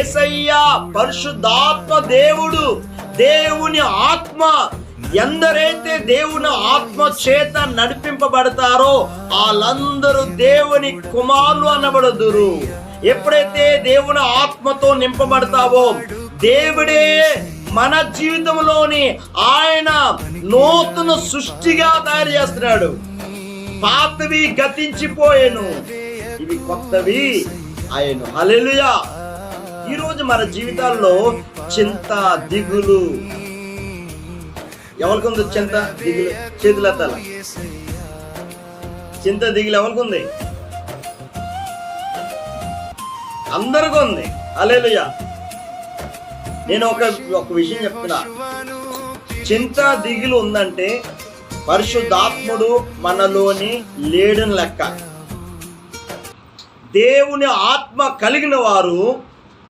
ఏసయ్యా పరిశుద్ధాత్మ దేవుడు దేవుని ఆత్మ ఎందరైతే దేవుని ఆత్మ చేత నడిపింపబడతారో వాళ్ళందరూ దేవుని కుమారులు అనబడదురు. ఎప్పుడైతే దేవుని ఆత్మతో నింపబడతావో దేవుడే మన జీవితంలోని ఆయన నూతన సృష్టిగా తయారు చేస్తున్నాడు. పాతవి గతించిపోయాను. ఇవి కొత్తవి. ఆయన అలెలుయా ఈరోజు మన జీవితాల్లో చింత దిగులు. ఎవరికి ఉంది చింత దిగులు? చేతులెత్తాల? చింత దిగులు ఎవరికి ఉంది? అందరికీ ఉంది. హల్లెలూయా. నేను ఒక ఒక విషయం చెప్తున్నా. చింత దిగులు ఉందంటే పరిశుద్ధాత్ముడు మనలోని లేడని లెక్క. దేవుని ఆత్మ కలిగిన వారు